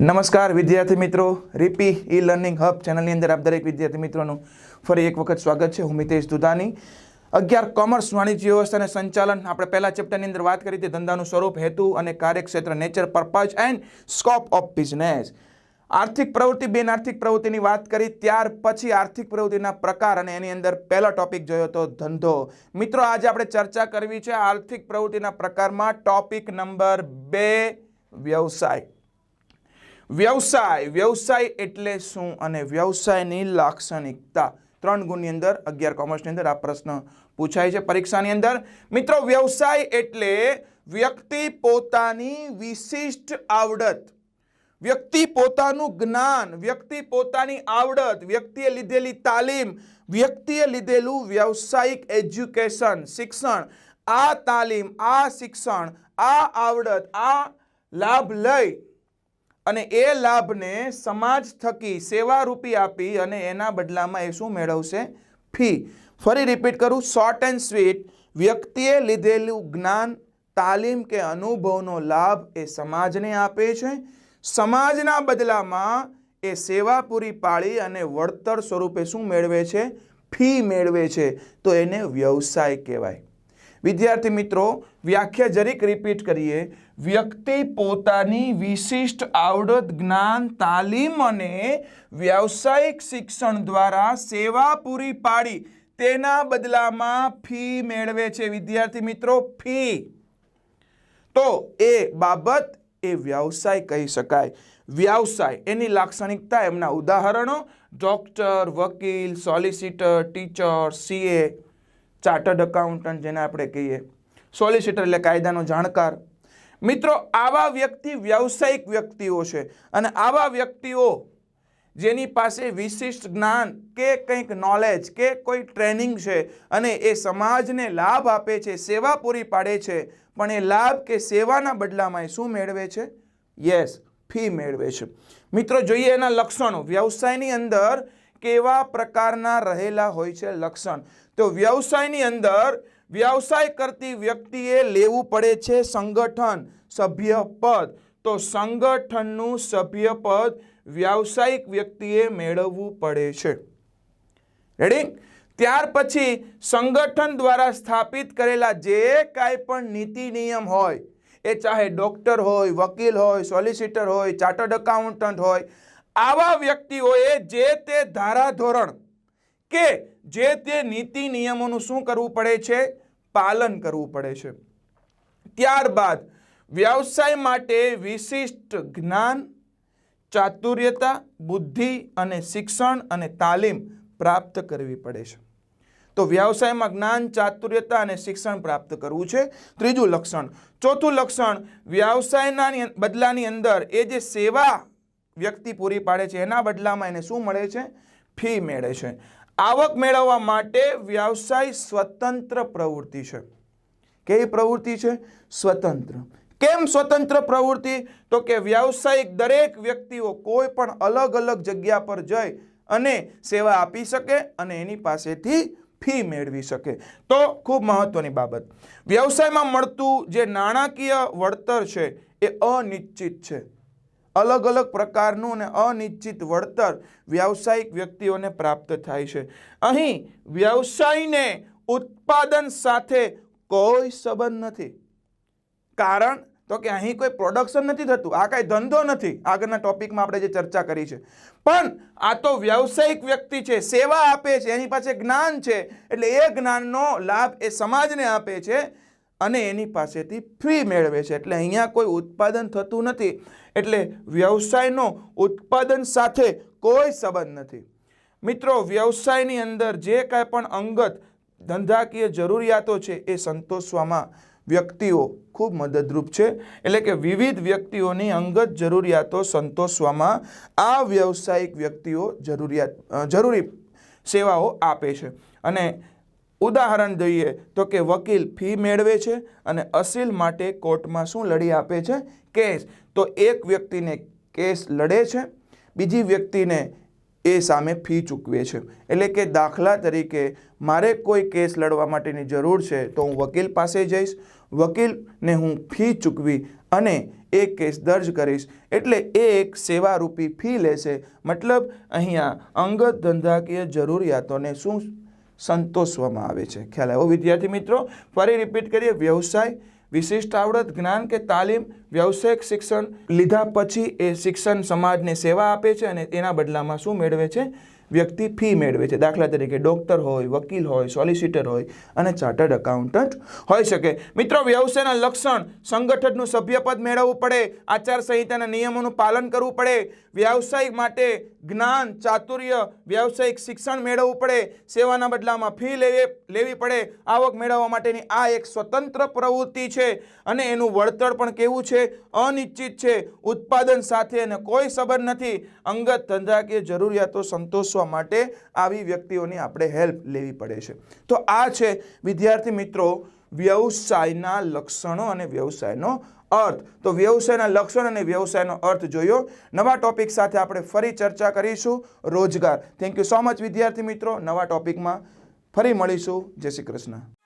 નમસ્કાર, વિદ્યાર્થી મિત્રો. રીપી ઈ લર્નિંગ હબ ચેનલની અંદર આપ દરેક વિદ્યાર્થી મિત્રોનું ફરી એક વખત સ્વાગત છે. હું મિતેશ દુધાની. અગિયાર કોમર્સ, વાણિજ્ય વ્યવસ્થા અને સંચાલન. આપણે પહેલા ચેપ્ટરની અંદર વાત કરી હતી, ધંધાનું સ્વરૂપ, હેતુ અને કાર્યક્ષેત્ર nature purpose and scope of business આર્થિક પ્રવૃત્તિ, બિન આર્થિક પ્રવૃત્તિની વાત કરી. ત્યાર પછી આર્થિક પ્રવૃત્તિના પ્રકાર અને એની અંદર પહેલો ટોપિક જોયો હતો ધંધો. મિત્રો, આજે આપણે ચર્ચા કરવી છે આર્થિક પ્રવૃત્તિના પ્રકારમાં ટોપિક નંબર બે, વ્યવસાય. વ્યવસાય વ્યવસાય એટલે શું અને વ્યવસાયની લાક્ષણિકતા? ત્રણ ગુણની અંદર, અગિયાર કોમર્સની અંદર આ પ્રશ્ન પૂછાય છે પરીક્ષાની અંદર. મિત્રો, વ્યવસાય એટલે વ્યક્તિ પોતાની વિશિષ્ટ આવડત. વ્યક્તિ પોતાનું જ્ઞાન, વ્યક્તિ પોતાની આવડત, વ્યક્તિએ લીધેલી તાલીમ, વ્યક્તિએ લીધેલું વ્યવસાયિક એજ્યુકેશન, શિક્ષણ. આ તાલીમ, આ શિક્ષણ, આ આવડત, આ લાભ લઈ અને એ લાભને સમાજ થકી સેવારૂપી આપી અને એના બદલામાં એ શું મેળવશે? ફી. ફરી રિપીટ કરું. શોર્ટ એન્ડ સ્વીટ વ્યક્તિએ લીધેલું જ્ઞાન, તાલીમ કે અનુભવનો લાભ એ સમાજને આપે છે. સમાજના બદલામાં એ સેવા પૂરી પાડી અને વળતર સ્વરૂપે શું મેળવે છે? ફી મેળવે છે. તો એને વ્યવસાય કહેવાય. વિદ્યાર્થી મિત્રો, વ્યાખ્યા જરીક રિપીટ કરીએ. વ્યક્તિ પોતાની વિશિષ્ટ આવડત, જ્ઞાન, તાલીમ અને વ્યાવસાયિક શિક્ષણ દ્વારા સેવા પૂરી પાડી, તેના બદલામાં ફી મેળવે છે. વિદ્યાર્થી મિત્રો, ફી. તો એ બાબત એ વ્યવસાય કહી શકાય. વ્યવસાય, એની લાક્ષણિકતા, એમના ઉદાહરણો ડોક્ટર વકીલ solicitor teacher CA chartered accountant જેને આપણે કહીએ. સોલિસિટર એટલે કાયદાનો જાણકાર. મિત્રો, આવા વ્યક્તિ વ્યવસાયિક વ્યક્તિઓ છે અને આવા વ્યક્તિઓ જેની પાસે વિશિષ્ટ જ્ઞાન કે કંઈક નોલેજ કે કોઈ ટ્રેનિંગ છે અને એ સમાજને લાભ આપે છે, સેવા પૂરી પાડે છે, પણ એ લાભ કે સેવાના બદલામાં એ શું મેળવે છે? યસ ફી મેળવે છે. મિત્રો, જોઈએ એના લક્ષણો. વ્યવસાયની અંદર કેવા પ્રકારના રહેલા હોય છે લક્ષણ? તો વ્યવસાયની અંદર વ્યવસાય કરતી વ્યક્તિએ લેવું પડે છે સંગઠન, સભ્યપદ. તો સંગઠનનું સભ્યપદ વ્યાવસાયિક વ્યક્તિએ મેળવવું પડે છે. રેડી ત્યાર પછી સંગઠન દ્વારા સ્થાપિત કરેલા જે કાંઈ પણ નીતિ નિયમ હોય, એ ચાહે ડોક્ટર હોય, વકીલ હોય, સોલિસિટર હોય, ચાર્ટર્ડ એકાઉન્ટન્ટ હોય, આવા વ્યક્તિઓએ જે તે ધારાધોરણ કે જે તે નીતિ નિયમોનું શું કરવું પડે છે? પાલન કરવું પડે છે. ત્યારબાદ વ્યવસાય માટે વિશિષ્ટ જ્ઞાન, ચાતુર્યતા, બુદ્ધિ અને શિક્ષણ અને તાલીમ પ્રાપ્ત કરવી પડે છે. તો વ્યવસાયમાં જ્ઞાન, ચાતુર્યતા અને શિક્ષણ પ્રાપ્ત કરવું છે. ત્રીજું લક્ષણ. ચોથું લક્ષણ વ્યવસાયના બદલાની અંદર એ જે સેવા વ્યક્તિ પૂરી પાડે છે, એના બદલામાં એને શું મળે છે? ફી મેળે છે. આવક મેળવવા માટે વ્યવસાય સ્વતંત્ર પ્રવૃત્તિ છે. કેવી પ્રવૃત્તિ છે? સ્વતંત્ર. કેમ સ્વતંત્ર પ્રવૃત્તિ? તો કે વ્યવસાયિક દરેક વ્યક્તિઓ કોઈ પણ અલગ અલગ જગ્યા પર જઈ અને સેવા આપી શકે અને એની પાસેથી ફી મેળવી શકે. તો ખૂબ મહત્વની બાબત. વ્યવસાયમાં મળતું જે નાણાકીય વળતર છે એ અનિશ્ચિત છે. અલગ અલગ પ્રકારનું અને અનિશ્ચિત વળતર વ્યવસાયિક વ્યક્તિઓને પ્રાપ્ત થાય છે. અહીં વ્યવસાયને ઉત્પાદન સાથે કોઈ સંબંધ નથી. કારણ તો કે અહીં કોઈ પ્રોડક્શન નથી થતું, આ કાંઈ ધંધો નથી. આગળના ટોપિકમાં આપણે જે ચર્ચા કરી છે. પણ આ તો વ્યવસાયિક વ્યક્તિ છે, સેવા આપે છે, એની પાસે જ્ઞાન છે. એટલે એ જ્ઞાનનો લાભ એ સમાજને આપે છે અને એની પાસેથી ફ્રી મેળવે છે. એટલે અહીંયા કોઈ ઉત્પાદન થતું નથી. એટલે વ્યવસાયનો ઉત્પાદન સાથે કોઈ સંબંધ નથી. મિત્રો, વ્યવસાયની અંદર જે કાંઈ પણ અંગત ધંધાકીય જરૂરિયાતો છે એ સંતોષવામાં વ્યક્તિઓ ખૂબ મદદરૂપ છે. એટલે કે વિવિધ વ્યક્તિઓની અંગત જરૂરિયાતો સંતોષવામાં આ વ્યવસાયિક વ્યક્તિઓ જરૂરિયાત જરૂરી સેવાઓ આપે છે. અને ઉદાહરણ જોઈએ તો કે વકીલ ફી મેળવે છે અને અસીલ માટે કોર્ટમાં શું લડી આપે છે? કેસ. તો એક વ્યક્તિને કેસ લડે છે, બીજી વ્યક્તિને એ સામે ફી ચૂકવે છે. એટલે કે દાખલા તરીકે મારે કોઈ કેસ લડવા માટેની જરૂર છે તો હું વકીલ પાસે જઈશ, વકીલને હું ફી ચૂકવી અને એ કેસ દર્જ કરીશ. એટલે એ એક સેવારૂપી ફી લેશે. મતલબ અહીંયા અંગત ધંધાકીય જરૂરિયાતોને શું સંતોષવામાં આવે છે. ખ્યાલ આવ્યો? વિદ્યાર્થી મિત્રો, ફરી રિપીટ કરીએ. વ્યવસાય, વિશિષ્ટ આવડત, જ્ઞાન કે તાલીમ વ્યવસાયિક શિક્ષણ લીધા પછી એ શિક્ષણ સમાજને સેવા આપે છે અને તેના બદલામાં શું મેળવે છે? વ્યક્તિ ફી મેળવે છે. દાખલા તરીકે ડૉક્ટર હોય, વકીલ હોય સોલિસિટર હોય અને ચાર્ટર્ડ એકાઉન્ટન્ટ હોઈ શકે. મિત્રો, વ્યવસાયના લક્ષણ, સંગઠનનું સભ્યપદ મેળવવું પડે, આચારસંહિતાના નિયમોનું પાલન કરવું પડે વ્યવસાય માટે જ્ઞાન, ચાતુર્ય, વ્યવસાયિક શિક્ષણ મેળવવું પડે, સેવાના બદલામાં ફી લેવી લેવી પડે. આવક મેળવવા માટેની આ એક સ્વતંત્ર પ્રવૃત્તિ છે અને એનું વળતર પણ કેવું છે? અનિશ્ચિત છે. ઉત્પાદન સાથે એને કોઈ સંબંધ નથી. અંગત ધંધાકીય જરૂરિયાતો સંતોષવા માટે આવી વ્યક્તિઓની આપણે હેલ્પ લેવી પડે છે. તો આ છે, વિદ્યાર્થી મિત્રો, વ્યવસાયના લક્ષણો અને વ્યવસાયનો અર્થ. તો વ્યવસાયના લક્ષણ અને વ્યવસાયનો અર્થ જોયો. નવા ટોપિક સાથે આપણે ફરી ચર્ચા કરીશું. રોજગાર. થેન્ક યુ સો મચ વિદ્યાર્થી મિત્રો. નવા ટોપિકમાં ફરી મળીશું. જય શ્રી કૃષ્ણ.